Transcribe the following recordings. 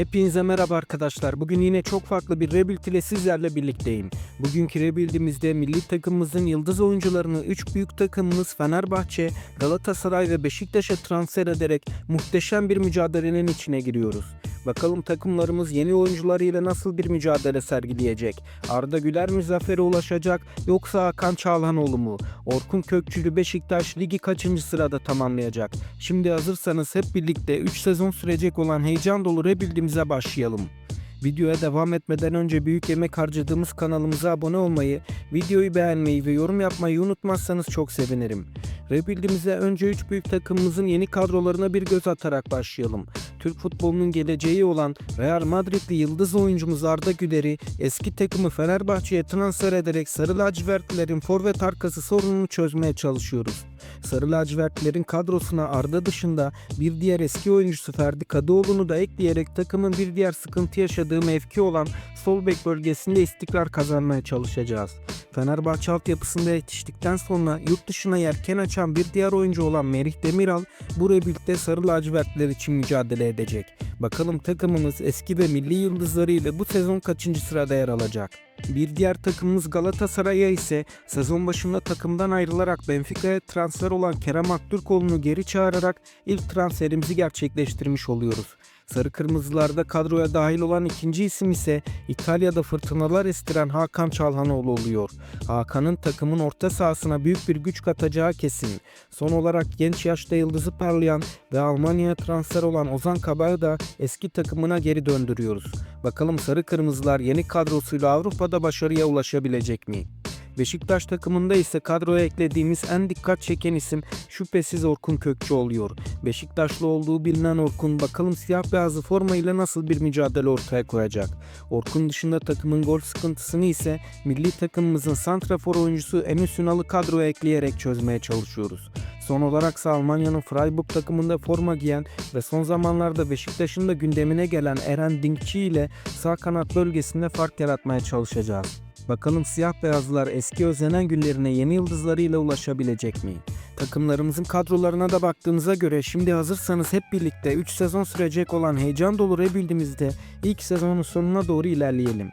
Hepinize merhaba arkadaşlar. Bugün yine çok farklı bir rebuild ile sizlerle birlikteyim. Bugünkü rebuildimizde milli takımımızın yıldız oyuncularını 3 büyük takımımız Fenerbahçe, Galatasaray ve Beşiktaş'a transfer ederek muhteşem bir mücadelenin içine giriyoruz. Bakalım takımlarımız yeni oyuncularıyla nasıl bir mücadele sergileyecek? Arda Güler mi zafere ulaşacak yoksa Hakan Çağlanoğlu mu? Orkun Kökçülü Beşiktaş ligi kaçıncı sırada tamamlayacak? Şimdi hazırsanız hep birlikte 3 sezon sürecek olan heyecan dolu rebuildimize başlayalım. Videoya devam etmeden önce büyük emek harcadığımız kanalımıza abone olmayı, videoyu beğenmeyi ve yorum yapmayı unutmazsanız çok sevinirim. Rebuildimize önce 3 büyük takımımızın yeni kadrolarına bir göz atarak başlayalım. Türk futbolunun geleceği olan Real Madridli yıldız oyuncumuz Arda Güler'i eski takımı Fenerbahçe'ye transfer ederek Sarı lacivertlilerin forvet arkası sorununu çözmeye çalışıyoruz. Sarı lacivertlilerin kadrosuna Arda dışında bir diğer eski oyuncusu Ferdi Kadıoğlu'nu da ekleyerek takımın bir diğer sıkıntı yaşadığı mevki olan sol bek bölgesinde istikrar kazanmaya çalışacağız. Fenerbahçe altyapısında yetiştikten sonra yurt dışına yelken açan bir diğer oyuncu olan Merih Demiral bu rebuild'de Sarı lacivertliler için mücadele edecek. Bakalım takımımız eski ve milli yıldızları ile bu sezon kaçıncı sırada yer alacak? Bir diğer takımımız Galatasaray'a ise sezon başında takımdan ayrılarak Benfica'ya transfer olan Kerem Aktürkoğlu'nu geri çağırarak ilk transferimizi gerçekleştirmiş oluyoruz. Sarı Kırmızılarda kadroya dahil olan ikinci isim ise İtalya'da fırtınalar estiren Hakan Çalhanoğlu oluyor. Hakan'ın takımın orta sahasına büyük bir güç katacağı kesin. Son olarak genç yaşta yıldızı parlayan ve Almanya'ya transfer olan Ozan Kabak'ı da eski takımına geri döndürüyoruz. Bakalım Sarı Kırmızılar yeni kadrosuyla Avrupa'da başarıya ulaşabilecek mi? Beşiktaş takımında ise kadroya eklediğimiz en dikkat çeken isim şüphesiz Orkun Kökçü oluyor. Beşiktaşlı olduğu bilinen Orkun bakalım siyah beyazlı forma ile nasıl bir mücadele ortaya koyacak. Orkun dışında takımın gol sıkıntısını ise milli takımımızın santrafor oyuncusu Enes Ünal'ı kadroya ekleyerek çözmeye çalışıyoruz. Son olarak ise Almanya'nın Freiburg takımında forma giyen ve son zamanlarda Beşiktaş'ın da gündemine gelen Eren Dinkçi ile sağ kanat bölgesinde fark yaratmaya çalışacağız. Bakalım siyah beyazlılar eski özlenen günlerine yeni yıldızlarıyla ulaşabilecek mi? Takımlarımızın kadrolarına da baktığımıza göre şimdi hazırsanız hep birlikte 3 sezon sürecek olan heyecan dolu rebuildimizde ilk sezonun sonuna doğru ilerleyelim.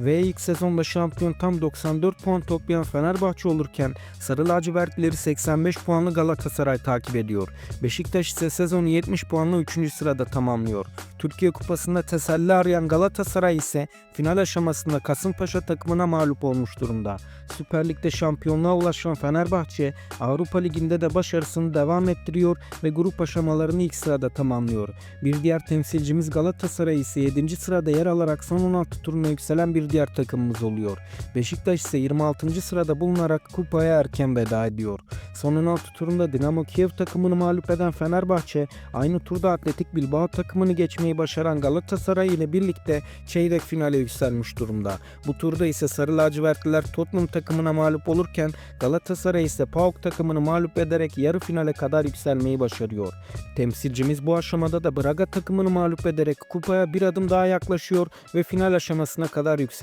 Ve ilk sezonda şampiyon tam 94 puan toplayan Fenerbahçe olurken Sarı lacivertlileri 85 puanlı Galatasaray takip ediyor. Beşiktaş ise sezonu 70 puanla 3. sırada tamamlıyor. Türkiye Kupası'nda teselli arayan Galatasaray ise final aşamasında Kasımpaşa takımına mağlup olmuş durumda. Süper Lig'de şampiyonluğa ulaşan Fenerbahçe Avrupa Ligi'nde de başarısını devam ettiriyor ve grup aşamalarını ilk sırada tamamlıyor. Bir diğer temsilcimiz Galatasaray ise 7. sırada yer alarak son 16 turuna yükselen bir diğer takımımız oluyor. Beşiktaş ise 26. sırada bulunarak kupaya erken veda ediyor. Son 16 turunda Dinamo Kiev takımını mağlup eden Fenerbahçe aynı turda Atletik Bilbao takımını geçmeyi başaran Galatasaray ile birlikte çeyrek finale yükselmiş durumda. Bu turda ise Sarı lacivertliler Tottenham takımına mağlup olurken Galatasaray ise PAOK takımını mağlup ederek yarı finale kadar yükselmeyi başarıyor. Temsilcimiz bu aşamada da Braga takımını mağlup ederek kupaya bir adım daha yaklaşıyor ve final aşamasına kadar yükseliyor.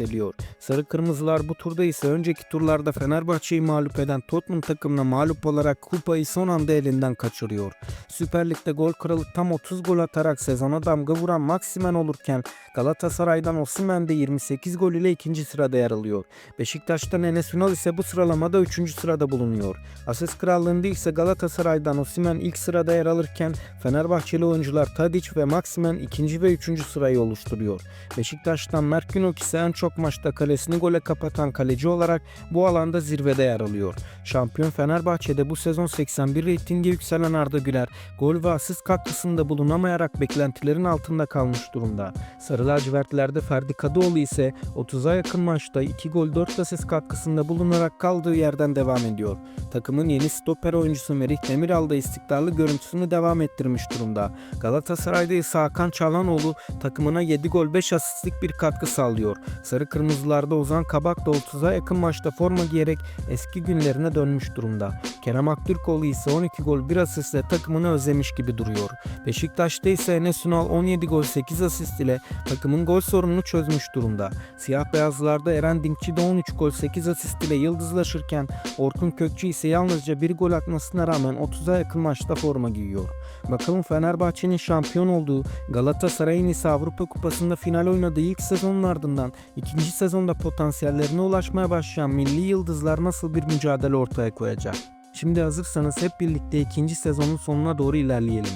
Sarı Kırmızılar bu turda ise önceki turlarda Fenerbahçe'yi mağlup eden Tottenham takımına mağlup olarak kupayı son anda elinden kaçırıyor. Süper Lig'de gol kralı tam 30 gol atarak sezona damga vuran Maximen olurken Galatasaray'dan Osimhen de 28 gol ile ikinci sırada yer alıyor. Beşiktaş'tan Enes Ünal ise bu sıralamada 3. sırada bulunuyor. Asist krallığında ise Galatasaray'dan Osimhen ilk sırada yer alırken Fenerbahçeli oyuncular Tadic ve Maximen ikinci ve üçüncü sırayı oluşturuyor. Beşiktaş'tan Mert Günok ise en çok maçta kalesini gole kapatan kaleci olarak bu alanda zirvede yer alıyor. Şampiyon Fenerbahçe'de bu sezon 81 reytinge yükselen Arda Güler gol ve asist katkısında bulunamayarak beklentilerin altında kalmış durumda. Sarı lacivertlerde Ferdi Kadıoğlu ise 30'a yakın maçta 2 gol 4 asist katkısında bulunarak kaldığı yerden devam ediyor. Takımın yeni stoper oyuncusu Merih Demiral da istikrarlı görüntüsünü devam ettirmiş durumda. Galatasaray'da ise Hakan Çalhanoğlu takımına 7 gol 5 asistlik bir katkı sağlıyor. Sarı Sarı Kırmızılarda Ozan Kabak da 30'a yakın maçta forma giyerek eski günlerine dönmüş durumda. Kerem Aktürkoğlu ise 12 gol 1 asistle takımını özlemiş gibi duruyor. Beşiktaş'ta ise Enes Ünal 17 gol 8 asist ile takımın gol sorununu çözmüş durumda. Siyah beyazlarda Eren Dinkçi de 13 gol 8 asist ile yıldızlaşırken Orkun Kökçü ise yalnızca bir gol atmasına rağmen 30'a yakın maçta forma giyiyor. Bakalım Fenerbahçe'nin şampiyon olduğu Galatasaray'ın ise Avrupa Kupası'nda final oynadığı ilk sezonun ardından ikinci sezonda potansiyellerine ulaşmaya başlayan milli yıldızlar nasıl bir mücadele ortaya koyacak? Şimdi hazırsanız hep birlikte ikinci sezonun sonuna doğru ilerleyelim.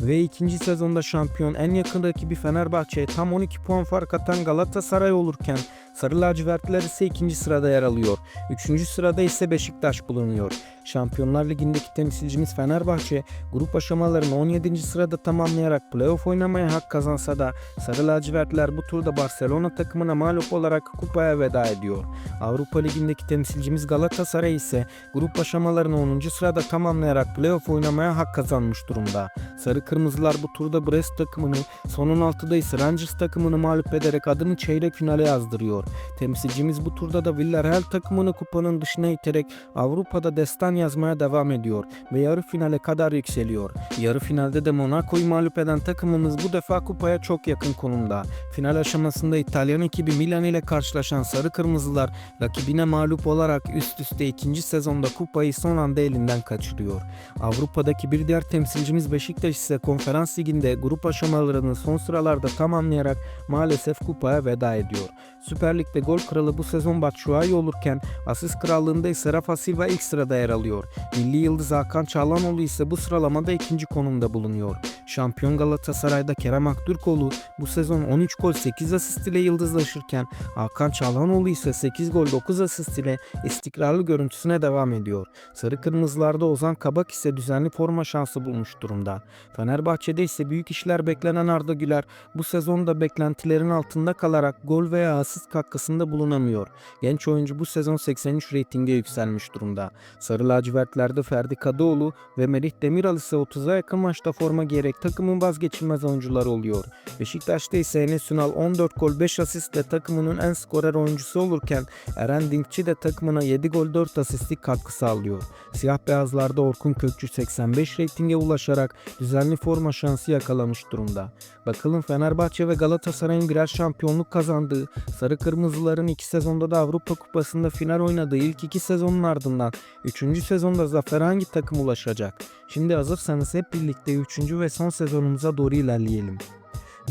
Ve ikinci sezonda şampiyon en yakın rakibi Fenerbahçe'ye tam 12 puan fark atan Galatasaray olurken Sarı lacivertler ise ikinci sırada yer alıyor. Üçüncü sırada ise Beşiktaş bulunuyor. Şampiyonlar Ligi'ndeki temsilcimiz Fenerbahçe grup aşamalarını 17. sırada tamamlayarak playoff oynamaya hak kazansa da Sarı lacivertler bu turda Barcelona takımına mağlup olarak kupaya veda ediyor. Avrupa Ligi'ndeki temsilcimiz Galatasaray ise grup aşamalarını 10. sırada tamamlayarak playoff oynamaya hak kazanmış durumda. Sarı Kırmızılar bu turda Brest takımını, son 16'da ise Rangers takımını mağlup ederek adını çeyrek finale yazdırıyor. Temsilcimiz bu turda da Villarreal takımını kupanın dışına iterek Avrupa'da destan yazmaya devam ediyor ve yarı finale kadar yükseliyor. Yarı finalde de Monaco'yu mağlup eden takımımız bu defa kupaya çok yakın konumda. Final aşamasında İtalyan ekibi Milan ile karşılaşan Sarı Kırmızılar rakibine mağlup olarak üst üste ikinci sezonda kupayı son anda elinden kaçırıyor. Avrupa'daki bir diğer temsilcimiz Beşiktaş ise konferans liginde grup aşamalarını son sıralarda tamamlayarak maalesef kupaya veda ediyor. Süper Lig'de gol kralı bu sezon Batshuayi olurken asist krallığında ise Rafa Silva ilk sırada yer alıyor. Milli yıldız Hakan Çağlanoğlu ise bu sıralamada ikinci konumda bulunuyor. Şampiyon Galatasaray'da Kerem Aktürkoğlu bu sezon 13 gol 8 asist ile yıldızlaşırken Hakan Çağlanoğlu ise 8 gol 9 asist ile istikrarlı görüntüsüne devam ediyor. Sarı Kırmızılarda Ozan Kabak ise düzenli forma şansı bulmuş durumda. Fenerbahçe'de ise büyük işler beklenen Arda Güler bu sezonda beklentilerin altında kalarak gol veya asist katkısında bulunamıyor. Genç oyuncu bu sezon 83 reytinge yükselmiş durumda. Sarı lacivertlerde Ferdi Kadıoğlu ve Merih Demiral ise 30'a yakın maçta forma giyerek takımın vazgeçilmez oyuncuları oluyor. Beşiktaş'ta ise Enes Ünal 14 gol 5 asistle takımının en skorer oyuncusu olurken Eren Dinkçi de takımına 7 gol 4 asistlik katkı sağlıyor. Siyah beyazlarda Orkun Kökçü 85 reytinge ulaşarak düzenli forma şansı yakalamış durumda. Bakalım Fenerbahçe ve Galatasaray'ın birer şampiyonluk kazandığı, Sarı Kırmızıların iki sezonda da Avrupa Kupası'nda final oynadığı ilk iki sezonun ardından 3. sezonda zafer hangi takım ulaşacak? Şimdi hazırsanız hep birlikte 3. ve son sezonumuza doğru ilerleyelim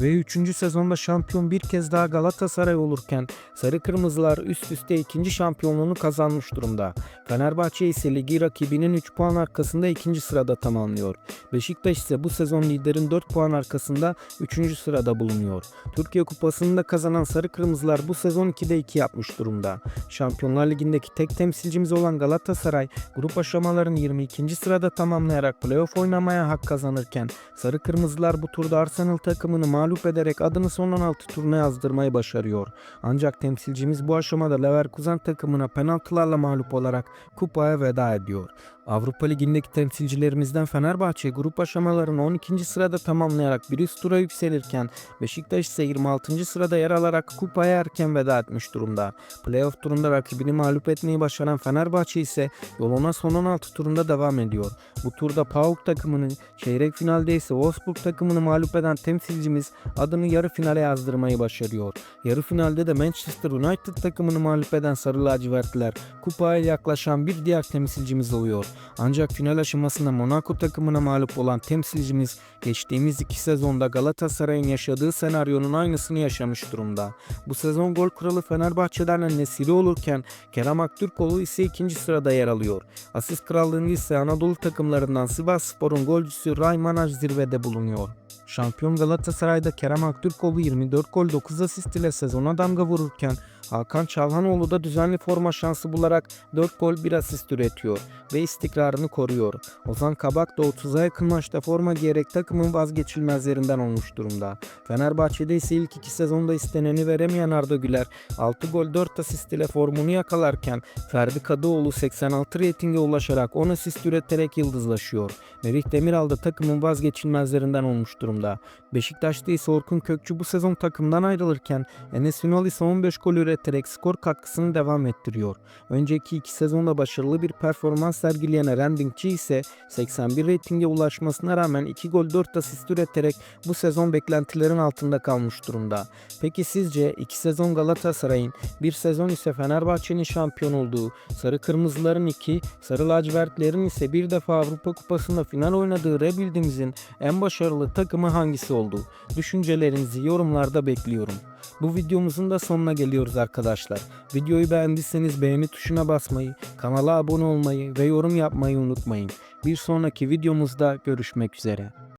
ve 3. sezonda şampiyon bir kez daha Galatasaray olurken Sarı Kırmızılar üst üste ikinci şampiyonluğunu kazanmış durumda. Fenerbahçe ise ligi rakibinin 3 puan arkasında ikinci sırada tamamlıyor. Beşiktaş ise bu sezon liderin 4 puan arkasında 3. sırada bulunuyor. Türkiye Kupası'nı da kazanan Sarı Kırmızılar bu sezon 2'de 2 yapmış durumda. Şampiyonlar Ligi'ndeki tek temsilcimiz olan Galatasaray grup aşamalarını 22. sırada tamamlayarak playoff oynamaya hak kazanırken Sarı Kırmızılar bu turda Arsenal takımını mağlup ederek adını son 16 turuna yazdırmayı başarıyor. Ancak temsilcimiz bu aşamada Leverkusen takımına penaltılarla mağlup olarak kupaya veda ediyor. Avrupa Ligi'ndeki temsilcilerimizden Fenerbahçe grup aşamalarını 12. sırada tamamlayarak bir üst tura yükselirken Beşiktaş ise 26. sırada yer alarak kupaya erken veda etmiş durumda. Playoff turunda rakibini mağlup etmeyi başaran Fenerbahçe ise yoluna son 16 turunda devam ediyor. Bu turda PAOK takımını, çeyrek finalde ise Wolfsburg takımını mağlup eden temsilcimiz adını yarı finale yazdırmayı başarıyor. Yarı finalde de Manchester United takımını mağlup eden Sarı Lacivertliler kupaya yaklaşan bir diğer temsilcimiz oluyor. Ancak final aşamasında Monaco takımına mağlup olan temsilcimiz geçtiğimiz iki sezonda Galatasaray'ın yaşadığı senaryonun aynısını yaşamış durumda. Bu sezon gol kralı Fenerbahçe'den Nesiri olurken Kerem Aktürkoğlu ise ikinci sırada yer alıyor. Asist krallığında ise Anadolu takımlarından Sivas Spor'un golcüsü Raymanaj zirvede bulunuyor. Şampiyon Galatasaray'da Kerem Aktürkoğlu 24 gol 9 asist ile sezona damga vururken Hakan Çalhanoğlu da düzenli forma şansı bularak 4 gol 1 asist üretiyor ve istikrarını koruyor. Ozan Kabak da 30'a yakın maçta forma giyerek takımın vazgeçilmezlerinden olmuş durumda. Fenerbahçe'de ise ilk iki sezonda isteneni veremeyen Arda Güler 6 gol 4 asist ile formunu yakalarken Ferdi Kadıoğlu 86 reytinge ulaşarak 10 asist üreterek yıldızlaşıyor. Merih Demiral da takımın vazgeçilmezlerinden olmuş durumda. Beşiktaş'ta ise Orkun Kökçü bu sezon takımdan ayrılırken Enes Ünal ise 15 gol üreterek skor katkısını devam ettiriyor. Önceki iki sezonda başarılı bir performans sergileyen Eren Dinkçi ise 81 reytinge ulaşmasına rağmen 2 gol 4 asist üreterek bu sezon beklentilerin altında kalmış durumda. Peki sizce 2 sezon Galatasaray'ın, bir sezon ise Fenerbahçe'nin şampiyon olduğu, Sarı Kırmızıların 2, Sarı Lacivertlerin ise bir defa Avrupa Kupası'nda final oynadığı Rebuild'imizin en başarılı takımı hangisi oldu? Düşüncelerinizi yorumlarda bekliyorum. Bu videomuzun da sonuna geliyoruz arkadaşlar. Videoyu beğendiyseniz beğeni tuşuna basmayı, kanala abone olmayı ve yorum yapmayı unutmayın. Bir sonraki videomuzda görüşmek üzere.